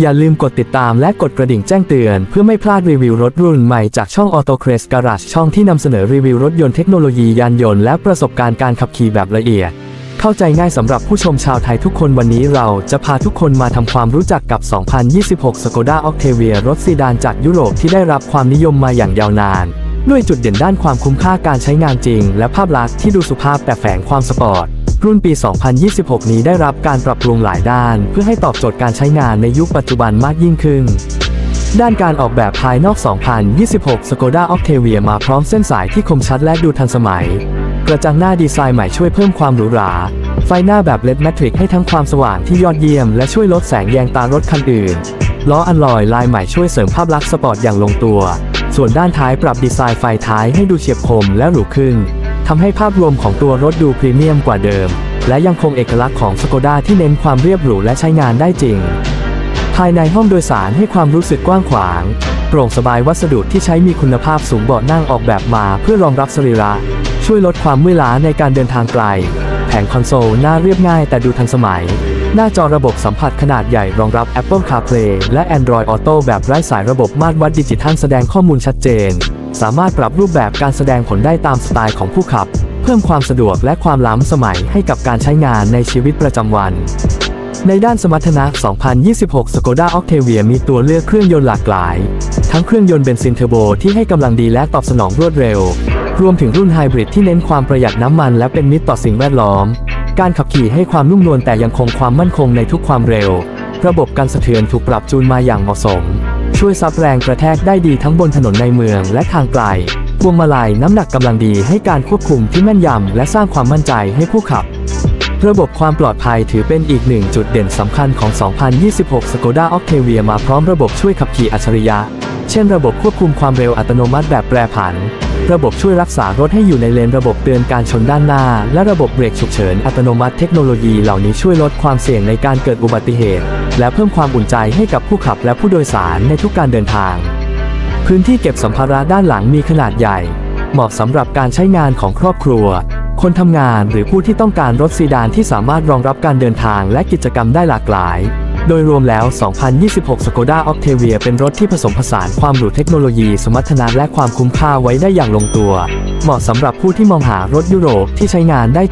อย่าลืมกดติดตามและกดกระดิ่งแจ้งเตือน เพื่อไม่พลาดรีวิวรถรุ่นใหม่จากช่อง Auto c r e s Garage ช่องที่นำเสนอรีวิวรถยนต์เทคโนโลยียานยนต์และประสบการณ์การขับขี่แบบละเอียด เข้าใจง่ายสำหรับผู้ชมชาวไทยทุกคนวันนี้เราจะพาทุกคนมาทำความรู้จักกับ 2026 Skoda Octavia รถซีดานจากยุโรปที่ได้รับความนิยมมาอย่างยาวนาน ด้วยจุดเด่นด้านความคุ้มค่าการใช้งานจริง และภาพลักษณ์ที่ดูสุภาพแต่แฝงความสปอร์ต รุ่นปี 2026 นี้ได้รับการปรับปรุงหลายด้าน เพื่อให้ตอบโจทย์การใช้งานในยุคปัจจุบันมากยิ่งขึ้น ด้านการออกแบบภายนอก 2026 Skoda Octavia มาพร้อมเส้นสายที่คมชัดและดูทันสมัย กระจังหน้าดีไซน์ใหม่ช่วยเพิ่มความหรูหรา ไฟหน้าแบบเลดแมทริกให้ทั้งความสว่างที่ยอดเยี่ยม และช่วยลดแสงแยงตารถคันอื่น ล้ออัลลอยลายใหม่ช่วยเสริมภาพลักษณ์สปอร์ตอย่างลงตัว ส่วนด้านท้ายปรับดีไซน์ไฟท้ายให้ดูเฉียบคมและหรูขึ้น ทำให้ภาพรวมของตัวรถดูพรีเมียมกว่าเดิม และยังคงเอกลักษณ์ของสโกด้าที่เน้นความเรียบหรูและใช้งานได้จริง ภายในห้องโดยสารให้ความรู้สึกกว้างขวาง โปร่งสบายวัสดุที่ใช้มีคุณภาพสูงเบาะนั่งออกแบบมาเพื่อรองรับสรีระ ช่วยลดความเมื่อยล้าในการเดินทางไกล แผงคอนโซลหน้าเรียบง่ายแต่ดูทันสมัย หน้าจอระบบสัมผัสขนาดใหญ่รองรับ Apple CarPlay และ Android Auto แบบไร้สายระบบมาตรวัดดิจิทัลแสดงข้อมูลชัดเจน สามารถปรับรูปแบบการแสดงผลได้ตามสไตล์ของผู้ขับ เพิ่มความสะดวกและความล้ำสมัยให้กับการใช้งานในชีวิตประจำวัน ในด้านสมรรถนะ 2026 Skoda Octavia มีตัวเลือกเครื่องยนต์หลากหลาย ทั้งเครื่องยนต์เบนซินเทอร์โบที่ให้กำลังดีและตอบสนองรวดเร็ว รวมถึงรุ่นไฮบริดที่เน้นความประหยัดน้ำมันและเป็นมิตรต่อสิ่งแวดล้อม การขับขี่ให้ความนุ่มนวลแต่ยังคงความมั่นคงในทุกความเร็ว ระบบการสะเทือนถูกปรับจูนมาอย่างเหมาะสม ช่วยซับแรงกระแทกได้ดีทั้งบนถนนในเมืองและทางไกลพวงมาลัยน้ำหนักกำลังดีให้การควบคุมที่แม่นยำและสร้างความมั่นใจให้ผู้ขับ ระบบความปลอดภัยถือเป็นอีกหนึ่งจุดเด่นสำคัญของ 2026 Skoda Octavia มาพร้อมระบบช่วยขับขี่อัจฉริยะ เช่นระบบควบคุมความเร็วอัตโนมัติแบบแปรผัน ระบบช่วยรักษารถให้อยู่ในเลนระบบเตือนการชนด้านหน้า และระบบเบรกฉุกเฉินอัตโนมัติเทคโนโลยีเหล่านี้ช่วยลดความเสี่ยงในการเกิดอุบัติเหตุ และเพิ่มความอุ่นใจให้กับผู้ขับและผู้โดยสารในทุกการเดินทาง พื้นที่เก็บสัมภาระด้านหลังมีขนาดใหญ่ เหมาะสำหรับการใช้งานของครอบครัว คนทำงานหรือผู้ที่ต้องการรถซีดานที่สามารถรองรับการเดินทางและกิจกรรมได้หลากหลาย โดยรวมแล้ว 2026 Skoda Octavia เป็นรถที่ผสมผสานความหรูเทคโนโลยี สมรรถนะและความคุ้มค่าไว้ได้อย่างลงตัว เหมาะสำหรับผู้ที่มองหารถยุโรปที่ใช้งานได้